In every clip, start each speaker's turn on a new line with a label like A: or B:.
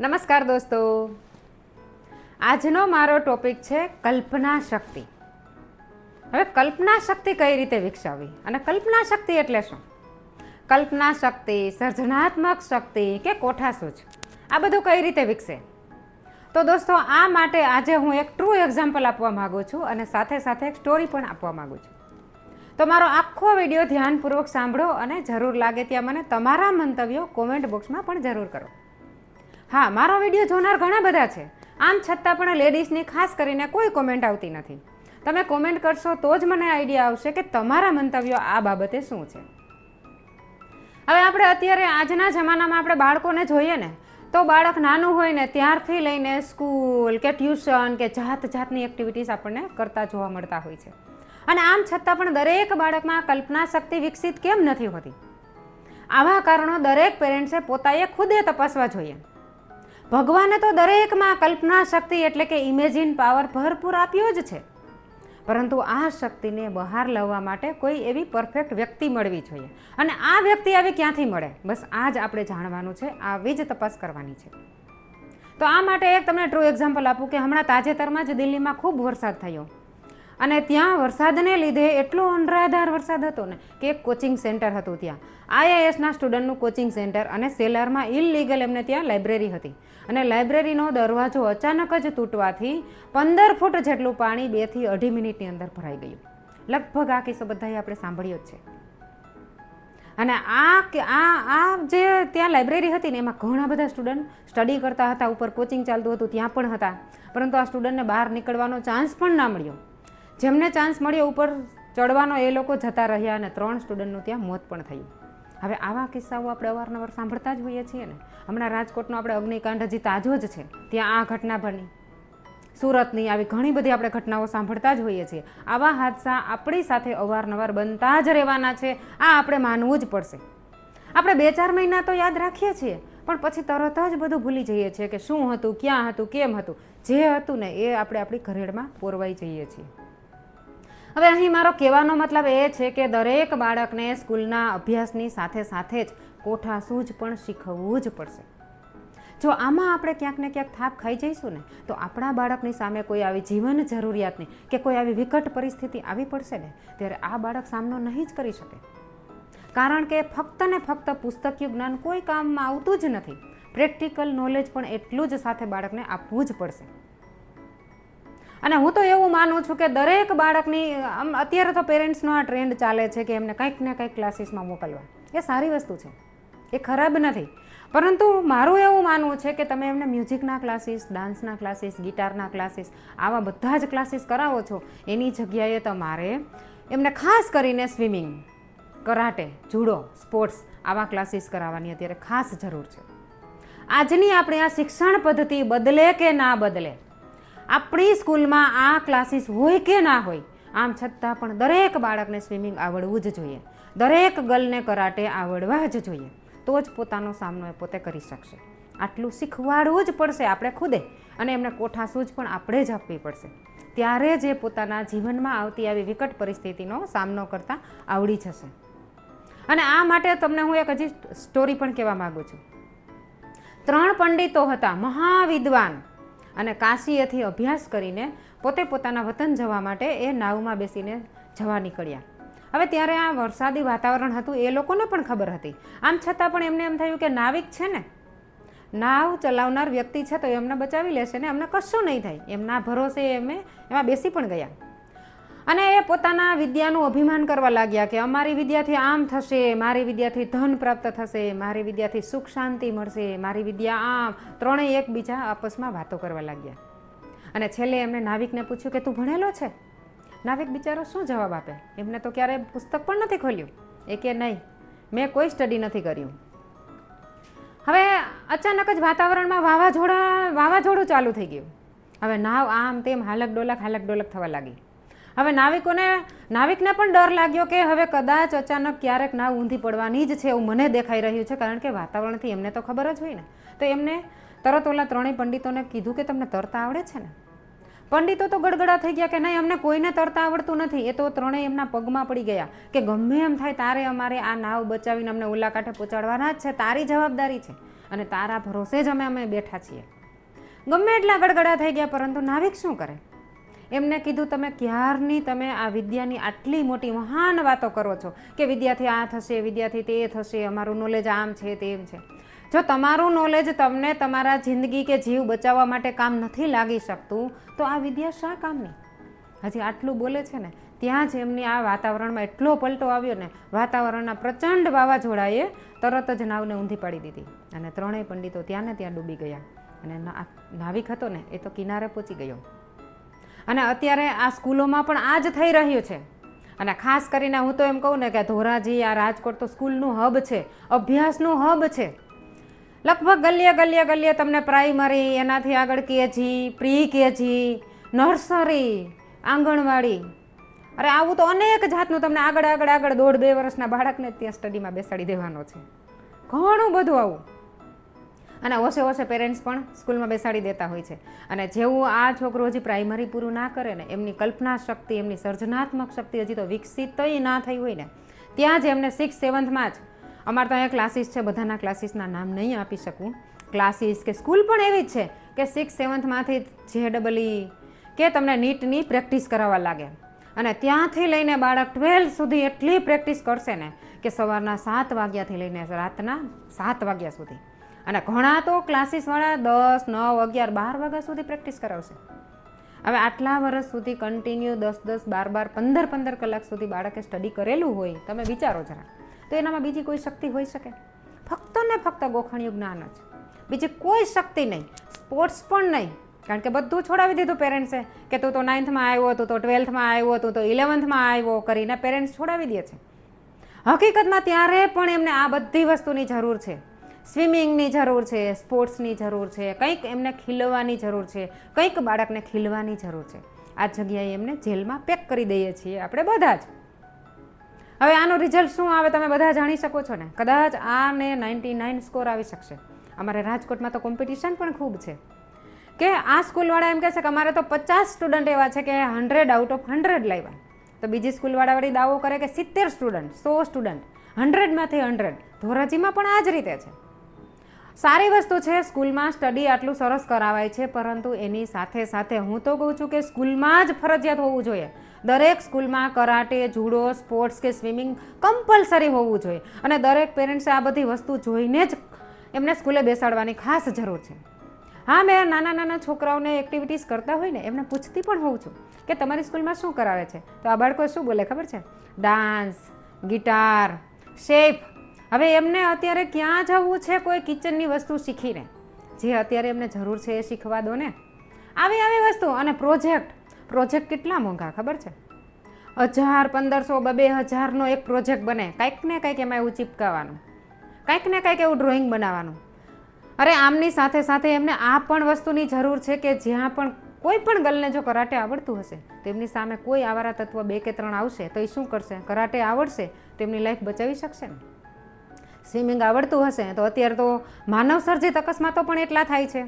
A: નમસ્કાર દોસ્તો. આજનો મારો ટોપિક છે કલ્પના શક્તિ. હવે કલ્પના શક્તિ કઈ રીતે વિકસાવવી અને કલ્પના શક્તિ એટલે શું? કલ્પના શક્તિ, સર્જનાત્મક શક્તિ કે કોઠાસૂચ? આ બધું કઈ રીતે વિકસે? તો દોસ્તો, આ માટે આજે હું એક ટ્રુ એક્ઝામ્પલ આપવા માગું છું અને સાથે સાથે એક સ્ટોરી પણ આપવા માગું છું. તો મારો આખો વીડિયો ધ્યાનપૂર્વક સાંભળો અને જરૂર લાગે ત્યાં મને તમારા મંતવ્યો કોમેન્ટ બોક્સમાં પણ જરૂર કરો. હા, મારો વીડિયો જોનાર ઘણા બધા છે. આમ છતાં પણ લેડીઝની ખાસ કરીને કોઈ કોમેન્ટ આવતી નથી. તમે કોમેન્ટ કરશો તો જ મને આઈડિયા આવશે કે તમારા મંતવ્યો આ બાબતે શું છે. હવે આપણે અત્યારે આજના જમાનામાં આપણે બાળકોને જોઈએ ને, તો બાળક નાનું હોય ને ત્યારથી લઈને સ્કૂલ કે ટ્યુશન કે જાત જાતની એક્ટિવિટીઝ આપણને કરતા જોવા મળતા હોય છે. અને આમ છતાં પણ દરેક બાળકમાં કલ્પના શક્તિ વિકસિત કેમ નથી હોતી? આવા કારણો દરેક પેરેન્ટ્સે પોતાએ ખુદે તપાસવા જોઈએ. ભગવાને તો દરેકમાં કલ્પના શક્તિ એટલે કે ઇમેજિન પાવર ભરપૂર આપ્યો જ છે. પરંતુ આ શક્તિને બહાર લાવવા માટે કોઈ એવી પરફેક્ટ વ્યક્તિ મળવી જોઈએ. અને આ વ્યક્તિ આવી ક્યાંથી મળે? બસ આ જ આપણે જાણવાનું છે, આવી જ તપાસ કરવાની છે. તો આ માટે એક તમને ટ્રુ એક્ઝામ્પલ આપું કે હમણાં તાજેતરમાં જ દિલ્હીમાં ખૂબ વરસાદ થયો. અને ત્યાં વરસાદને લીધે એટલો અનરાધાર વરસાદ હતો ને કે એક કોચિંગ સેન્ટર હતું ત્યાં. આઈએએસના સ્ટુડન્ટનું કોચિંગ સેન્ટર અને સેલારમાં ઇલલીગલ એમને ત્યાં લાઇબ્રેરી હતી. અને લાઇબ્રેરીનો દરવાજો અચાનક જ તૂટવાથી પંદર ફૂટ જેટલું પાણી બેથી અઢી મિનિટની અંદર ભરાઈ ગયું. લગભગ આ કિસ્સો બધાએ આપણે સાંભળ્યો જ છે. અને આ આ આ જે ત્યાં લાઇબ્રેરી હતી ને એમાં ઘણા બધા સ્ટુડન્ટ સ્ટડી કરતા હતા, ઉપર કોચિંગ ચાલતું હતું, ત્યાં પણ હતા. પરંતુ આ સ્ટુડન્ટને બહાર નીકળવાનો ચાન્સ પણ ના મળ્યો. જેમને ચાન્સ મળ્યો ઉપર ચડવાનો, એ લોકો જતા રહ્યા અને ત્રણ સ્ટુડન્ટનું ત્યાં મોત પણ થયું. હવે આવા કિસ્સાઓ આપણે અવારનવાર સાંભળતા જ હોઈએ છીએ ને. હમણાં રાજકોટનો આપણે અગ્નિકાંડ હજી તાજો જ છે. ત્યાં આ ઘટના બની. સુરતની આવી ઘણી બધી આપણે ઘટનાઓ સાંભળતા જ હોઈએ છીએ. આવા હાદસા આપણી સાથે અવારનવાર બનતા જ રહેવાના છે. આ આપણે માનવું જ પડશે. આપણે બે ચાર મહિના તો યાદ રાખીએ છીએ. પણ પછી તરત જ બધું ભૂલી જઈએ છીએ કે શું હતું, ક્યાં હતું, કેમ હતું. જે હતું ને એ આપણે આપણી ઘરેડમાં પોરવાઈ જઈએ છીએ. હવે અહીં મારો કહેવાનો મતલબ એ છે કે દરેક બાળકને સ્કૂલના અભ્યાસની સાથે સાથે જ કોઠા સૂઝ પણ શીખવવું જ પડશે. જો આમાં આપણે ક્યાંક ને ક્યાંક થાપ ખાઈ જઈશું ને, તો આપણા બાળકની સામે કોઈ આવી જીવન જરૂરિયાતની કે કોઈ આવી વિકટ પરિસ્થિતિ આવી પડશે ને, ત્યારે આ બાળક સામનો નહીં જ કરી શકે. કારણ કે ફક્ત ને ફક્ત પુસ્તકીય જ્ઞાન કોઈ કામમાં આવતું જ નથી. પ્રેક્ટિકલ નોલેજ પણ એટલું જ સાથે બાળકને આપવું જ પડશે. અને હું તો એવું માનું છું કે દરેક બાળકની, આમ અત્યારે તો પેરેન્ટ્સનો આ ટ્રેન્ડ ચાલે છે કે એમને કંઈક ને કંઈક ક્લાસીસમાં મોકલવા. એ સારી વસ્તુ છે. એ ખરાબ નથી. પરંતુ મારું એવું માનવું છે કે તમે એમને મ્યુઝિકના ક્લાસીસ, ડાન્સના ક્લાસીસ, ગિટારના ક્લાસીસ, આવા બધા જ ક્લાસીસ કરાવો છો, એની જગ્યાએ તમારે એમને ખાસ કરીને સ્વિમિંગ, કરાટે, જુડો, સ્પોર્ટ્સ આવા ક્લાસીસ કરાવવાની અત્યારે ખાસ જરૂર છે. આજની આપણી આ શિક્ષણ પદ્ધતિ બદલે કે ના બદલે આપણી સ્કૂલમાં આ ક્લાસીસ હોય કે ના હોય, આમ છતાં પણ દરેક બાળકને સ્વિમિંગ આવડવું જ જોઈએ. દરેક ગર્લને કરાટે આવડવા જ જોઈએ. તો જ પોતાનો સામનો એ પોતે કરી શકશે. આટલું શીખવાડવું જ પડશે આપણે ખુદે, અને એમને કોઠા સૂજ પણ આપણે જ આપવી પડશે. ત્યારે જે પોતાના જીવનમાં આવતી આવી વિકટ પરિસ્થિતિનો સામનો કરતાં આવડી જશે. અને આ માટે તમને હું એક હજી સ્ટોરી પણ કહેવા માગું છું. ત્રણ પંડિતો હતા, મહાવિદ્વાન. અને કાશીએથી અભ્યાસ કરીને પોતે પોતાના વતન જવા માટે એ નાવમાં બેસીને જવા નીકળ્યા. હવે ત્યારે આ વરસાદી વાતાવરણ હતું, એ લોકોને પણ ખબર હતી. આમ છતાં પણ એમને એમ થયું કે નાવિક છે ને, નાવ ચલાવનાર વ્યક્તિ છે તો એમને બચાવી લેશે ને એમને કશું નહીં થાય. એમના ભરોસે એમે એમાં બેસી પણ ગયા. અને એ પોતાના વિદ્યાનું અભિમાન કરવા લાગ્યા કે અમારી વિદ્યાથી આમ થશે, મારી વિદ્યાથી ધન પ્રાપ્ત થશે, મારી વિદ્યાથી સુખ શાંતિ મળશે, મારી વિદ્યા આમ, ત્રણેય એકબીજા આપસમાં વાતો કરવા લાગ્યા. અને છેલ્લે એમણે નાવિકને પૂછ્યું કે તું ભણેલો છે? નાવિક બિચારો શું જવાબ આપે? એમને તો ક્યારેય પુસ્તક પણ નથી ખોલ્યું. એ કે નહીં, મેં કોઈ સ્ટડી નથી કર્યું. હવે અચાનક જ વાતાવરણમાં વાવાઝોડા, વાવાઝોડું ચાલુ થઈ ગયું. હવે નાવ આમ તેમ હાલક ડોલક હાલક ડોલક થવા લાગી. હવે નાવિકોને નાવિકને પણ ડર લાગ્યો કે હવે કદાચ અચાનક ક્યારેક નાવ ઊંધી પડવાની જ છે એવું મને દેખાઈ રહ્યું છે, કારણ કે વાતાવરણથી એમને તો ખબર જ હોય ને. તો એમને તરત ઓલા ત્રણેય પંડિતોને કીધું કે તમને તરતા આવડે છે ને? પંડિતો તો ગડગડા થઈ ગયા કે નહીં, અમને કોઈને તરતા આવડતું નથી. એ તો ત્રણેય એમના પગમાં પડી ગયા કે ગમે એમ થાય તારે અમારે આ નાવ બચાવીને અમને ઓલા કાંઠે પહોંચાડવાના જ છે, તારી જવાબદારી છે અને તારા ભરોસે જ અમે અમે બેઠા છીએ. ગમે એટલા ગડગડા થઈ ગયા, પરંતુ નાવિક શું કરે? એમને કીધું, તમે ક્યારની, તમે આ વિદ્યાની આટલી મોટી મહાન વાતો કરો છો કે વિદ્યાથી આ થશે, વિદ્યાથી તે થશે, અમારું નોલેજ આમ છે, તેમ છે. જો તમારું નોલેજ તમને તમારા જિંદગી કે જીવ બચાવવા માટે કામ નથી લાગી શકતું, તો આ વિદ્યા શા કામની? હજી આટલું બોલે છે ને, ત્યાં જ એમની આ વાતાવરણમાં એટલો પલટો આવ્યો ને, વાતાવરણના પ્રચંડ વાવાઝોડાએ તરત જ નાવને ઊંધી પાડી દીધી અને ત્રણેય પંડિતો ત્યાં ને ત્યાં ડૂબી ગયા. અને નાવિક હતો ને, એ તો કિનારે પહોંચી ગયો. અને અત્યારે આ સ્કૂલોમાં પણ આ જ થઈ રહ્યું છે. અને ખાસ કરીને હું તો એમ કહું ને કે ધોરાજી, આ રાજકોટ તો સ્કૂલનું હબ છે, અભ્યાસનું હબ છે. લગભગ ગલીએ ગલીએ ગલીએ તમને પ્રાઇમરી, એનાથી આગળ KG, pre KG, nursery, anganwadi. અરે આવું તો અનેક જાતનું તમને આગળ આગળ આગળ દોઢ બે વર્ષના બાળકને ત્યાં સ્ટડીમાં બેસાડી દેવાનો છે. ઘણું બધું આવું. અને ઓછે ઓછે પેરેન્ટ્સ પણ સ્કૂલમાં બેસાડી દેતા હોય છે. અને જેવું આ છોકરો હજી પ્રાઇમરી પૂરું ના કરે ને, એમની કલ્પના શક્તિ, એમની સર્જનાત્મક શક્તિ હજી તો વિકસિત તોય ના થઈ હોય ને, ત્યાં જ એમને સિક્સ સેવન્થમાં જ અમારે તો અહીંયા ક્લાસીસ છે, બધાના ક્લાસીસના નામ નહીં આપી શકું. ક્લાસીસ કે સ્કૂલ પણ એવી જ છે કે સિક્સ સેવન્થમાંથી જે ડબલ કે તમને નીટની પ્રેક્ટિસ કરાવવા લાગે. અને ત્યાંથી લઈને બાળક ટ્વેલ્થ સુધી એટલી પ્રેક્ટિસ કરશે ને કે સવારના સાત વાગ્યાથી લઈને રાતના સાત વાગ્યા સુધી. અને ઘણા તો ક્લાસીસવાળા દસ, નવ, અગિયાર, બાર વાગ્યા સુધી પ્રેક્ટિસ કરાવશે. હવે આટલા વર્ષ સુધી કન્ટિન્યુ દસ દસ, બાર બાર, પંદર પંદર કલાક સુધી બાળકે સ્ટડી કરેલું હોય, તમે વિચારો જરા. તો એનામાં બીજી કોઈ શક્તિ હોઈ શકે? ફક્ત ને ફક્ત ગોખણિયું જ્ઞાન જ. બીજી કોઈ શક્તિ નહીં. સ્પોર્ટ્સ પણ નહીં. કારણ કે બધું છોડાવી દીધું પેરેન્ટ્સે કે તું તો નાઇન્થમાં આવ્યો, તું તો ટ્વેલ્થમાં આવ્યો, તું તો ઇલેવન્થમાં આવ્યો કરીને પેરેન્ટ્સ છોડાવી દે છે. હકીકતમાં ત્યારે પણ એમને આ બધી વસ્તુની જરૂર છે. સ્વિમિંગની જરૂર છે, સ્પોર્ટ્સની જરૂર છે, કંઈક એમને ખીલવાની જરૂર છે, કંઈક બાળકને ખીલવાની જરૂર છે. આ જગ્યાએ એમને જેલમાં પેક કરી દઈએ છીએ આપણે બધા જ. હવે આનું રિઝલ્ટ શું આવે તમે બધા જાણી શકો છો ને? કદાચ આને નાઇન્ટી નાઇન સ્કોર આવી શકશે. અમારે રાજકોટમાં તો કોમ્પિટિશન પણ ખૂબ છે. કે આ સ્કૂલવાળા એમ કહે છે કે અમારે તો પચાસ સ્ટુડન્ટ એવા છે કે હંડ્રેડ આઉટ ઓફ હંડ્રેડ લાવ્યા. તો બીજી સ્કૂલવાળા વળી દાવો કરે કે સિત્તેર સ્ટુડન્ટ સો સ્ટુડન્ટ હંડ્રેડમાંથી હંડ્રેડ ધોરાજીમાં પણ આ જ રીતે છે. સારી વસ્તુ છે, સ્કૂલમાં સ્ટડી આટલું સરસ કરાવાય છે, પરંતુ એની સાથે સાથે હું તો કહું છું કે સ્કૂલમાં જ ફરજિયાત હોવું જોઈએ. દરેક સ્કૂલમાં કરાટે, જુડો, સ્પોર્ટ્સ કે સ્વિમિંગ કમ્પલસરી હોવું જોઈએ. અને દરેક પેરેન્ટ્સે આ બધી વસ્તુ જોઈને જ એમને સ્કૂલે બેસાડવાની ખાસ જરૂર છે. હા, મેં નાના નાના છોકરાઓને એક્ટિવિટીઝ કરતા હોય ને, એમને પૂછતી પણ હોઉં છું કે તમારી સ્કૂલમાં શું કરાવે છે? તો આ બાળકો શું બોલે ખબર છે? ડાન્સ, ગિટાર, શેપ હવે એમને અત્યારે ક્યાં જવું છે કોઈ કિચનની વસ્તુ શીખીને? જે અત્યારે એમને જરૂર છે એ શીખવા દો ને. આવી આવી વસ્તુ અને પ્રોજેક્ટ પ્રોજેક્ટ કેટલા મોંઘા, ખબર છે? હજાર પંદરસો બબે હજારનો એક પ્રોજેક્ટ બને. કંઈક ને કંઈક એમાં એવું ચીપકાવાનું. કંઈક ને કંઈક એવું ડ્રોઈંગ બનાવવાનું. અરે આમની સાથે સાથે એમને આ પણ વસ્તુની જરૂર છે કે જ્યાં પણ કોઈ પણ ગર્લને જો કરાટે આવડતું હશે તો એમની સામે કોઈ આવારા તત્વ બે કે ત્રણ આવશે તો એ શું કરશે? કરાટે આવડશે તો એમની લાઈફ બચાવી શકશે ને? સ્વિમિંગ આવડતું હશે, તો અત્યારે તો માનવ સર્જિત અકસ્માતો પણ એટલા થાય છે.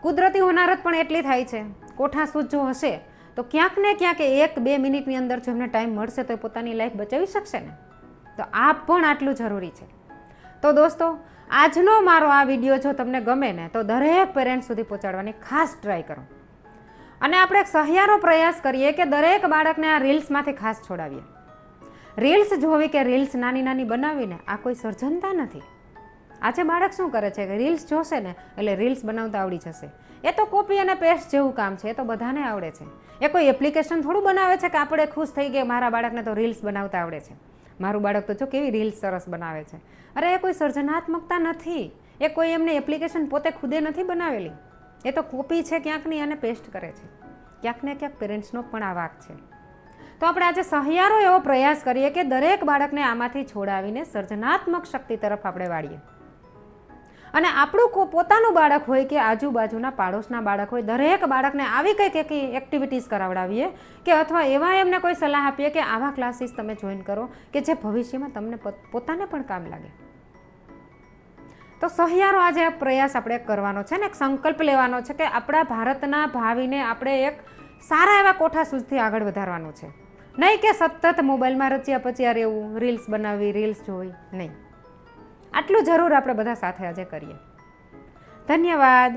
A: કુદરતી હોનારત પણ એટલી થાય છે. કોઠા સૂજો હશે, તો ક્યાંક ને ક્યાંક એક બે મિનિટની અંદર જો એમને ટાઈમ મળશે તો એ પોતાની લાઈફ બચાવી શકશે ને? તો આ પણ આટલું જરૂરી છે. તો દોસ્તો, આજનો મારો આ વીડિયો જો તમને ગમે ને, તો દરેક પેરેન્ટ્સ સુધી પહોંચાડવાની ખાસ ટ્રાય કરો. અને આપણે એક સહિયારો પ્રયાસ કરીએ કે દરેક બાળકને આ રીલ્સમાંથી ખાસ છોડાવીએ. રીલ્સ જોવી કે રીલ્સ નાની નાની બનાવીને, આ કોઈ સર્જનતા નથી. આજે બાળક શું કરે છે કે રીલ્સ જોશે ને, એટલે રીલ્સ બનાવતા આવડી જશે. એ તો કોપી અને પેસ્ટ જેવું કામ છે, એ તો બધાને આવડે છે. એ કોઈ એપ્લિકેશન થોડું બનાવે છે કે આપણે ખુશ થઈ ગયા મારા બાળકને તો રીલ્સ બનાવતા આવડે છે. મારું બાળક તો જો કેવી રીલ્સ સરસ બનાવે છે. અરે, એ કોઈ સર્જનાત્મકતા નથી. એ કોઈ એમને એપ્લિકેશન પોતે ખુદે નથી બનાવેલી. એ તો કોપી છે ક્યાંકની અને પેસ્ટ કરે છે. ક્યાંક ને ક્યાંક પેરેન્ટ્સનો પણ આ વાક છે. તો આપણે આજે સહિયારો એવો પ્રયાસ કરીએ કે દરેક બાળકને આમાંથી છોડાવીને સર્જનાત્મક શક્તિ તરફ આપણે વાળીએ. અને આપણું પોતાનું બાળક હોય કે આજુબાજુના પાડોશના બાળક હોય, દરેક બાળકને આવી કંઈક એક એક્ટિવિટીઝ કરાવડાવીએ કે અથવા એવા એમને કોઈ સલાહ આપીએ કે આવા ક્લાસીસ તમે જોઈન કરો કે જે ભવિષ્યમાં તમને પોત- પોતાને પણ કામ લાગે. તો સહિયારો આજે પ્રયાસ આપણે કરવાનો છે ને એક સંકલ્પ લેવાનો છે કે આપણા ભારતના ભાવિને આપણે એક સારા એવા કોઠા સુધી આગળ વધારવાનું છે. નહીં કે સતત મોબાઈલમાં રચ્યા પચ્યા રહેવું રીલ્સ બનાવવી રીલ્સ જોવી, નહીં. આટલું જરૂર આપણે બધા સાથે આજે કરીએ. ધન્યવાદ.